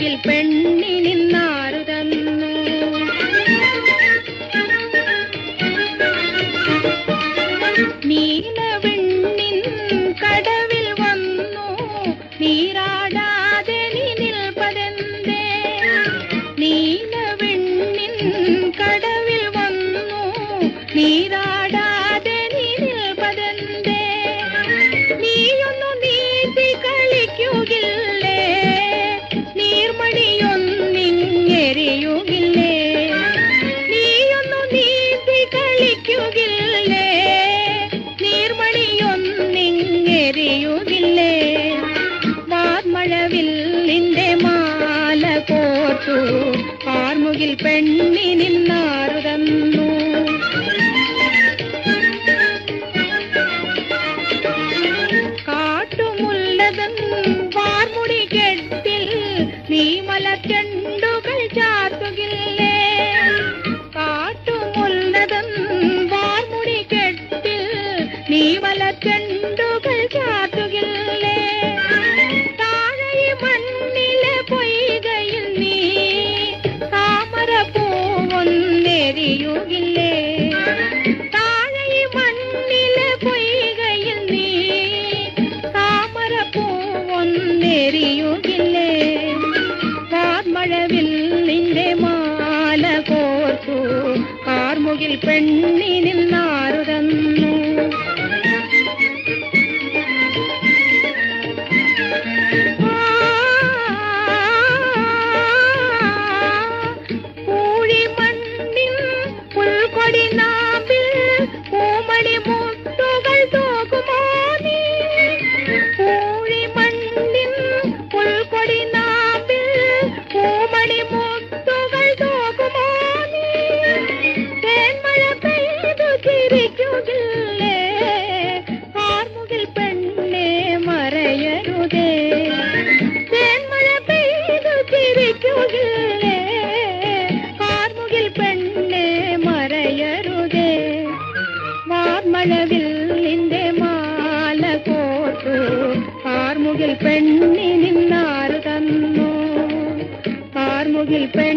പെണ്ണി നിന്നാരു തന്നു. നീലവെണ്ണിൻ കടവിൽ വന്നു. നീരാടാതെ നിൽപ്പതെന്തേ? നീലവെണ്ണിൻ കടവിൽ വന്നു. നീരാടാതെ വാർമഴവില്ലിന്റെ മാല കോർത്തു. ആർമുകിൽ പെണ്ണി നിന്നാറുതന്നു കാട്ടുമുള്ളതും വാർമുടി കെട്ടിൽ നീ മലച്ചെണ്ടുകൾ കാർമുകിൽ പെണ്ണി നിന്നാരു കാർമുകിൽ പെണ്ണെ നിന്റെ മാല കോർത്തു. പെണ്ണി നിന്നാറ് തന്നു. നിന്നാരു തന്നു